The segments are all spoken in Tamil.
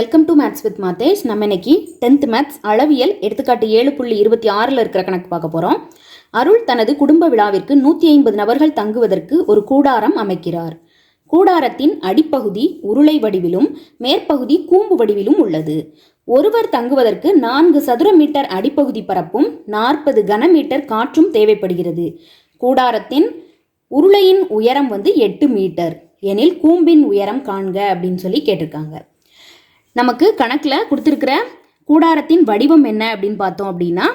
Welcome to maths with Mathesh நம்ம இன்னைக்கு டென்த் மேத்ஸ் அளவியல் எடுத்துக்காட்டு ஏழு புள்ளி இருபத்தி ஆறில் இருக்கிற கணக்கு பார்க்க போகிறோம் அருள் தனது குடும்ப விழாவிற்கு நூற்றி ஐம்பது நபர்கள் தங்குவதற்கு ஒரு கூடாரம் அமைக்கிறார். கூடாரத்தின் அடிப்பகுதி உருளை வடிவிலும் மேற்பகுதி கூம்பு வடிவிலும் உள்ளது. ஒருவர் தங்குவதற்கு நான்கு சதுர மீட்டர் அடிப்பகுதி பரப்பும் நாற்பது கனமீட்டர் காற்றும் தேவைப்படுகிறது. கூடாரத்தின் உருளையின் உயரம் வந்து எட்டு மீட்டர். எனில் கூம்பின் உயரம் காண்க அப்படின்னு சொல்லி கேட்டிருக்காங்க. நமக்கு கணக்கில் கொடுத்துருக்கிற கூடாரத்தின் வடிவம் என்ன அப்படின்னு பார்த்தோம் அப்படின்னா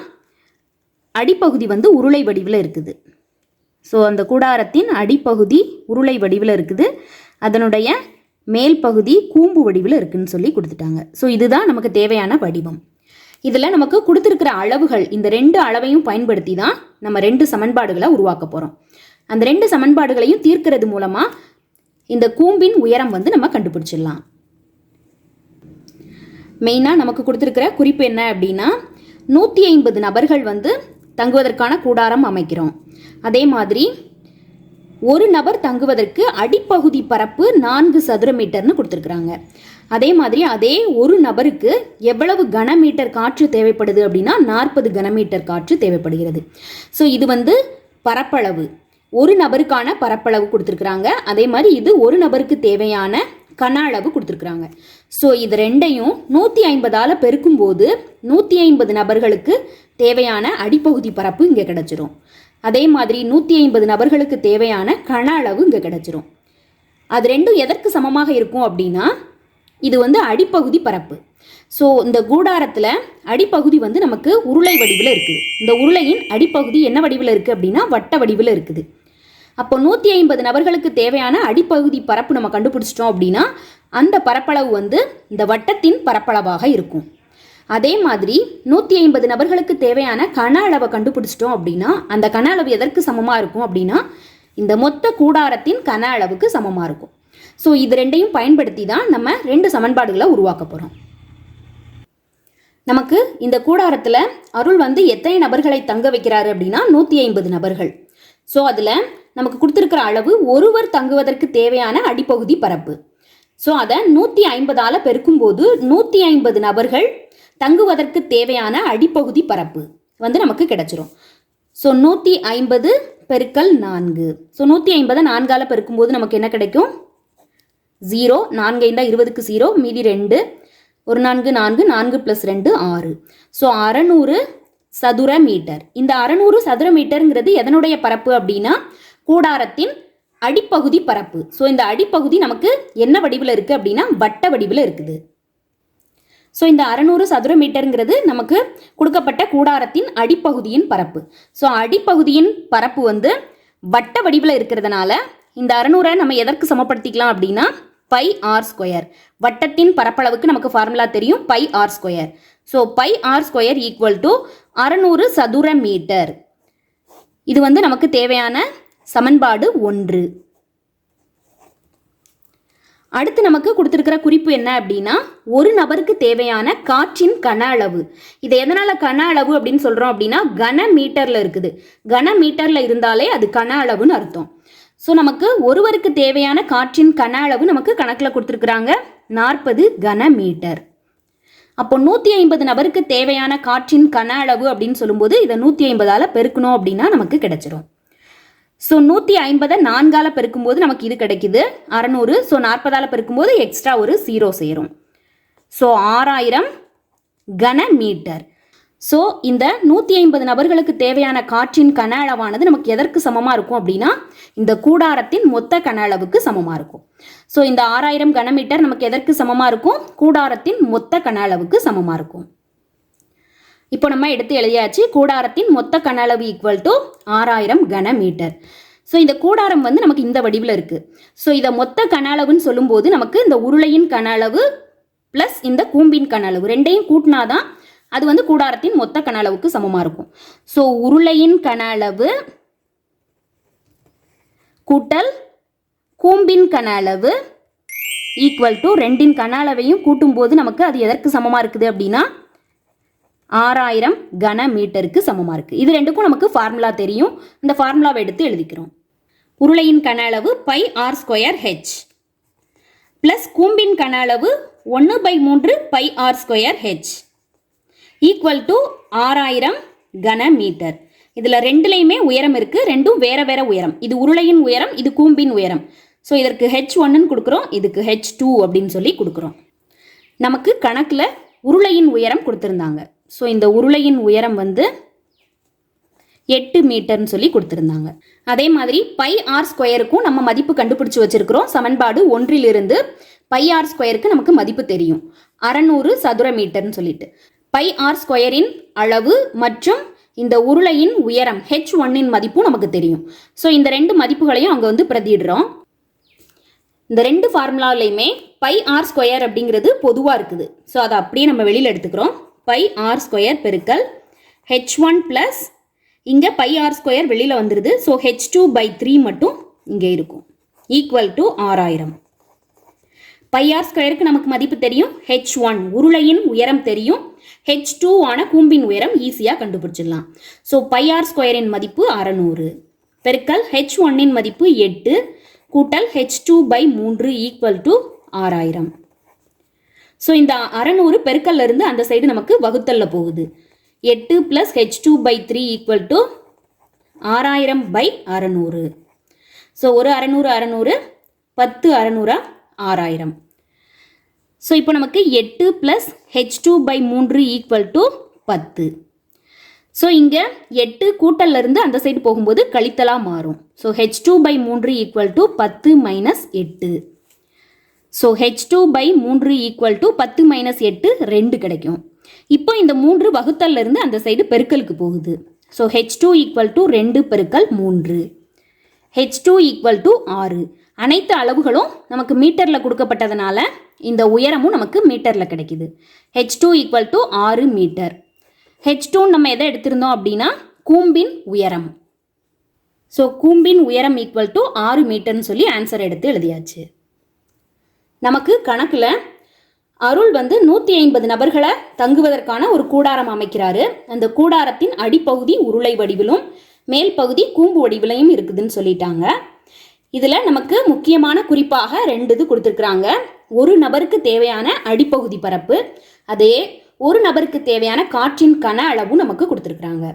அடிப்பகுதி வந்து உருளை வடிவில் இருக்குது. ஸோ அந்த கூடாரத்தின் அடிப்பகுதி உருளை வடிவில் இருக்குது. அதனுடைய மேல் பகுதி கூம்பு வடிவில் இருக்குதுன்னு சொல்லி கொடுத்துட்டாங்க. ஸோ இதுதான் நமக்கு தேவையான வடிவம். இதில் நமக்கு கொடுத்துருக்கிற அளவுகள் இந்த ரெண்டு அளவையும் பயன்படுத்தி தான் நம்ம ரெண்டு சமன்பாடுகளை உருவாக்க போகிறோம் அந்த ரெண்டு சமன்பாடுகளையும் தீர்க்கிறது மூலமாக இந்த கூம்பின் உயரம் வந்து நம்ம கண்டுபிடிச்சிடலாம். மெயினாக நமக்கு கொடுத்துருக்கிற குறிப்பு என்ன அப்படின்னா நூற்றி ஐம்பது நபர்கள் வந்து தங்குவதற்கான கூடாரம் அமைக்கிறோம். அதே மாதிரி ஒரு நபர் தங்குவதற்கு அடிப்பகுதி பரப்பு நான்கு சதுர மீட்டர்னு கொடுத்துருக்குறாங்க. அதே மாதிரி அதே ஒரு நபருக்கு எவ்வளவு கனமீட்டர் காற்று தேவைப்படுது அப்படின்னா நாற்பது கனமீட்டர் காற்று தேவைப்படுகிறது. ஸோ இது வந்து பரப்பளவு. ஒரு நபருக்கான பரப்பளவு கொடுத்துருக்குறாங்க. அதே மாதிரி இது ஒரு நபருக்கு தேவையான கன அளவு கொடுத்துருக்குறாங்க. ஸோ இது ரெண்டையும் நூற்றி ஐம்பதால் பெருக்கும்போது நூற்றி ஐம்பது நபர்களுக்கு தேவையான அடிப்பகுதி பரப்பு இங்கே கிடச்சிரும். அதே மாதிரி நூற்றி ஐம்பது நபர்களுக்கு தேவையான கன அளவு இங்கே கிடச்சிரும். அது ரெண்டும் எதற்கு சமமாக இருக்கும் அப்படின்னா இது வந்து அடிப்பகுதி பரப்பு. ஸோ இந்த கூடாரத்தில் அடிப்பகுதி வந்து நமக்கு உருளை வடிவில் இருக்குது இந்த உருளையின் அடிப்பகுதி என்ன வடிவில் இருக்குது அப்படின்னா வட்ட வடிவில் இருக்குது. அப்போ நூற்றி ஐம்பது நபர்களுக்கு தேவையான அடிப்பகுதி பரப்பு நம்ம கண்டுபிடிச்சிட்டோம் அப்படின்னா அந்த பரப்பளவு வந்து இந்த வட்டத்தின் பரப்பளவாக இருக்கும். அதே மாதிரி நூற்றி ஐம்பது நபர்களுக்கு தேவையான கன அளவை கண்டுபிடிச்சிட்டோம் அப்படின்னா அந்த கன அளவு எதற்கு சமமாக இருக்கும் அப்படின்னா இந்த மொத்த கூடாரத்தின் கன அளவுக்கு சமமாக இருக்கும். ஸோ இது ரெண்டையும் பயன்படுத்தி தான் நம்ம ரெண்டு சமன்பாடுகளை உருவாக்க போகிறோம் நமக்கு இந்த கூடாரத்தில் அருள் வந்து எத்தனை நபர்களை தங்க வைக்கிறாரு அப்படின்னா நூற்றி ஐம்பது நபர்கள். ஸோ அதில் நமக்கு கொடுத்துருக்கிற அளவு ஒருவர் தங்குவதற்கு தேவையான அடிப்பகுதி பரப்பு. ஸோ அதை நூற்றி ஐம்பதால் பெருக்கும்போது நூற்றி ஐம்பது நபர்கள் தங்குவதற்கு தேவையான அடிப்பகுதி பரப்பு வந்து நமக்கு கிடைச்சிரும். ஸோ நூற்றி ஐம்பது பெருக்கல் நான்கு. ஸோ நூற்றி ஐம்பதை நான்கால் பெருக்கும்போது நமக்கு என்ன கிடைக்கும்? ஜீரோ நான்கு ஐந்தா இருபதுக்கு ஜீரோ மீதி ரெண்டு. ஒரு நான்கு நான்கு நான்கு ப்ளஸ் ரெண்டு ஆறு. ஸோ அறநூறு சதுர மீட்டர். இந்த அறநூறு சதுர மீட்டருங்கிறது எதனுடைய பரப்பு அப்படின்னா கூடாரத்தின் அடிப்பகுதி பரப்பு. ஸோ இந்த அடிப்பகுதி நமக்கு என்ன வடிவில் இருக்குது அப்படின்னா வட்ட வடிவில் இருக்குது. ஸோ இந்த அறநூறு சதுர மீட்டருங்கிறது நமக்கு கொடுக்கப்பட்ட கூடாரத்தின் அடிப்பகுதியின் பரப்பு. ஸோ அடிப்பகுதியின் பரப்பு வந்து வட்ட வடிவில் இருக்கிறதுனால இந்த அறநூறை நம்ம எதற்கு சமப்படுத்திக்கலாம் அப்படின்னா பை ஆர் ஸ்கொயர். வட்டத்தின் பரப்பளவுக்கு நமக்கு ஃபார்முலா தெரியும் pi r square. So pi r square equal to அறநூறு சதுர மீட்டர். இது வந்து நமக்கு தேவையான சமன்பாடு ஒன்று. அடுத்து நமக்கு கொடுத்துருக்கிற குறிப்பு என்ன அப்படின்னா ஒரு நபருக்கு தேவையான காற்றின் கன அளவு. இதை எதனால கன அளவு அப்படின்னு சொல்றோம் அப்படின்னா கன மீட்டர்ல இருக்குது. கன மீட்டர்ல இருந்தாலே அது கன அளவுன்னு அர்த்தம். ஸோ நமக்கு ஒருவருக்கு தேவையான காற்றின் கன அளவு நமக்கு கணக்கில் கொடுத்துருக்குறாங்க. நாற்பது கன மீட்டர். அப்போ நூற்றி ஐம்பது நபருக்கு தேவையான காற்றின் கன அளவு அப்படின்னு சொல்லும்போது இதை நூற்றி ஐம்பதால் பெருக்கணும் அப்படின்னா நமக்கு கிடைச்சிரும். ஸோ நூற்றி ஐம்பதை நான்கால் பெருக்கும்போது நமக்கு இது கிடைக்குது. அறநூறு ஸோ நாற்பதால் பெருக்கும்போது எக்ஸ்ட்ரா ஒரு ஜீரோ சேரும். ஸோ ஆறாயிரம் கன மீட்டர். ஸோ இந்த நூற்றி ஐம்பது நபர்களுக்கு தேவையான காற்றின் கன அளவானது நமக்கு எதற்கு சமமாக இருக்கும் அப்படின்னா இந்த கூடாரத்தின் மொத்த கன அளவுக்கு சமமாக இருக்கும். ஸோ இந்த ஆறாயிரம் கனமீட்டர் நமக்கு எதற்கு சமமாக இருக்கும்? கூடாரத்தின் மொத்த கன அளவுக்கு சமமாக இருக்கும். இப்போ நம்ம எடுத்து எழுதியாச்சு கூடாரத்தின் மொத்த கன அளவு ஈக்குவல் டு ஆறாயிரம் கன மீட்டர் ஸோ இந்த கூடாரம் வந்து நமக்கு இந்த வடிவில் இருக்குது ஸோ இதை மொத்த கன அளவுன்னு சொல்லும்போது நமக்கு இந்த உருளையின் கன அளவு ப்ளஸ் இந்த கூம்பின் கன அளவு ரெண்டையும் கூட்டினாதான் அது வந்து கூடாரத்தின் மொத்த கன அளவுக்கு சமமாக இருக்கும். ஸோ உருளையின் கன அளவு கூட்டல் கூம்பின் கன அளவு ஈக்குவல் டு ரெண்டின் கன அளவையும் கூட்டும்போது நமக்கு அது எதற்கு சமமாக இருக்குது அப்படின்னா ஆறாயிரம் கன மீட்டருக்கு சமமாக இருக்குது இது ரெண்டுக்கும் நமக்கு ஃபார்முலா தெரியும். இந்த ஃபார்முலாவை எடுத்து எழுதிக்கிறோம். உருளையின் கன அளவு pi r square h plus கூம்பின் கன அளவு ஒன்று பை மூன்று pi r square h equal to ஆறாயிரம் கன மீட்டர். இதில் ரெண்டுலேயுமே உயரம் இருக்குது ரெண்டும் வேற வேற உயரம். இது உருளையின் உயரம் இது கூம்பின் உயரம். ஸோ இதற்கு ஹெச் ஒன்னுன்னு கொடுக்குறோம். இதுக்கு ஹெச் டூ அப்படின்னு சொல்லி கொடுக்குறோம். நமக்கு கணக்கில் உருளையின் உயரம் கொடுத்துருந்தாங்க. ஸோ இந்த உருளையின் உயரம் வந்து எட்டு மீட்டர்னு சொல்லி கொடுத்துருந்தாங்க. அதே மாதிரி பை ஆர் ஸ்கொயருக்கும் நம்ம மதிப்பு கண்டுபிடிச்சு வச்சிருக்கிறோம். சமன்பாடு ஒன்றிலிருந்து பை ஆர் ஸ்கொயருக்கு நமக்கு மதிப்பு தெரியும். அறநூறு சதுர மீட்டர்னு சொல்லிட்டு. பை ஆர் ஸ்கொயரின் அளவு மற்றும் இந்த உருளையின் உயரம் ஹெச் ஒன்னின் மதிப்பும் நமக்கு தெரியும். ஸோ இந்த ரெண்டு மதிப்புகளையும் அங்கே வந்து பிரதிடுறோம் இந்த ரெண்டு ஃபார்முலாலையுமே பை ஆர் ஸ்கொயர் அப்படிங்கிறது பொதுவாக இருக்குது. ஸோ அதை அப்படியே நம்ம வெளியில் எடுத்துக்கிறோம். பை ஆர் ஸ்கொயர் பெருக்கல் ஹெச் ஒன் ப்ளஸ் இங்கே பை ஆர் ஸ்கொயர் வெளியில் வந்துடுது so h two by three மட்டும் இங்கே இருக்கும். ஈக்குவல் டு ஆறாயிரம் பை ஆர் ஸ்கொயருக்கு நமக்கு மதிப்பு தெரியும். ஹெச் ஒன் உருளையின் உயரம் தெரியும். ஹெச் டூ ஆன கூம்பின் உயரம் ஈஸியாக கண்டுபிடிச்சிடலாம். ஸோ பை ஆர் ஸ்கொயரின் மதிப்பு அறநூறு. பெருக்கல் ஹெச் ஒன்னின் மதிப்பு எட்டு கூட்டல் ஹெச் டூ பை மூன்று ஈக்குவல் டு ஆறாயிரம் ஸோ இந்த அறநூறு பெருக்கல்ல இருந்து அந்த சைடு நமக்கு வகுத்தல்ல போகுது. எட்டு plus h two by three equal to ஆறாயிரம் பை அறநூறு. ஸோ ஒரு அறநூறு அறநூறு பத்து அறநூறா ஆறாயிரம். ஸோ இப்போ நமக்கு எட்டு ப்ளஸ் ஹெச் டூ பை மூன்று ஈக்குவல் டு பத்து. ஸோ இங்கே எட்டு கூட்டல்ல இருந்து அந்த சைடு போகும்போது கழித்தலாக மாறும். ஸோ ஹெச் டூ பை மூன்று ஈக்குவல் டு பத்து மைனஸ் எட்டு. ஸோ ஹெச் டூ பை மூன்று ஈக்குவல் டு பத்து மைனஸ் எட்டு ரெண்டு கிடைக்கும். இப்போ இந்த மூன்று வகுத்தல்ல இருந்து அந்த சைடு பெருக்கலுக்கு போகுது. So h two equal to ரெண்டு பெருக்கல் மூன்று. ஹெச் டூ ஈக்குவல் டு ஆறு. அனைத்து அளவுகளும் நமக்கு மீட்டரில் கொடுக்கப்பட்டதுனால இந்த உயரமும் நமக்கு மீட்டரில் கிடைக்குது. ஹெச் டூ ஈக்குவல் டு ஆறு மீட்டர் ஹெச் டூ நம்ம எதை எடுத்திருந்தோம் அப்படின்னா கூம்பின் உயரம். ஸோ கூம்பின் உயரம் ஈக்குவல் டு ஆறு மீட்டர்னு சொல்லி ஆன்சர் எடுத்து எழுதியாச்சு. நமக்கு கணக்கில் அருள் வந்து நூற்றி ஐம்பது நபர்களை தங்குவதற்கான ஒரு கூடாரம் அமைக்கிறாரு. அந்த கூடாரத்தின் அடிப்பகுதி உருளை வடிவிலும் மேல் பகுதி கூம்பு வடிவிலையும் இருக்குதுன்னு சொல்லிட்டாங்க. இதில் நமக்கு முக்கியமான குறிப்பாக ரெண்டு இது கொடுத்துருக்குறாங்க. ஒரு நபருக்கு தேவையான அடிப்பகுதி பரப்பு அதே ஒரு நபருக்கு தேவையான காற்றின் கன அளவும் நமக்கு கொடுத்துருக்குறாங்க.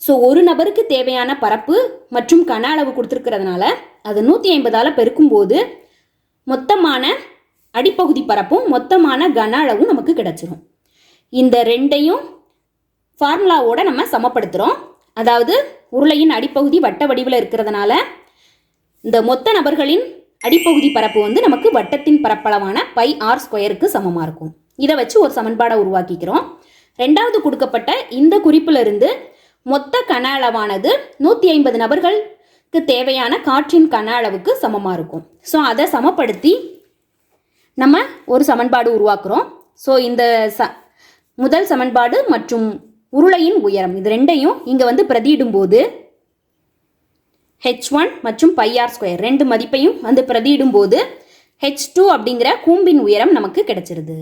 ஸோ ஒரு நபருக்கு தேவையான பரப்பு மற்றும் கன அளவு கொடுத்துருக்கிறதுனால அது நூற்றி ஐம்பதால் பெருக்கும்போது மொத்தமான அடிப்பகுதி பரப்பும் மொத்தமான கன அளவும் நமக்கு கிடைச்சிரும். இந்த ரெண்டையும் ஃபார்முலாவோட நம்ம சமப்படுத்துகிறோம் அதாவது உருளையின் அடிப்பகுதி வட்ட வடிவில் இருக்கிறதுனால இந்த மொத்த நபர்களின் அடிப்பகுதி பரப்பு வந்து நமக்கு வட்டத்தின் பரப்பளவான பை ஆர் ஸ்கொயருக்கு சமமாக இருக்கும். இதை வச்சு ஒரு சமன்பாடை உருவாக்கிக்கிறோம். ரெண்டாவது கொடுக்கப்பட்ட இந்த குறிப்பிலிருந்து மொத்த கன அளவானது நூற்றி ஐம்பது நபர்களுக்கு தேவையான காற்றின் கன அளவுக்கு சமமாக இருக்கும். ஸோ அதை சமப்படுத்தி நம்ம ஒரு சமன்பாடு உருவாக்குறோம். ஸோ இந்த ச முதல் சமன்பாடு மற்றும் உருளையின் உயரம். இது ரெண்டையும் இங்கே வந்து பிரதியிடும்போது ஹெச் ஒன் மற்றும் பையார் ஸ்கொயர் ரெண்டு மதிப்பையும் வந்து பிரதியிடும்போது ஹெச் டூ அப்படிங்கிற கூம்பின் உயரம் நமக்கு கிடைச்சிருது.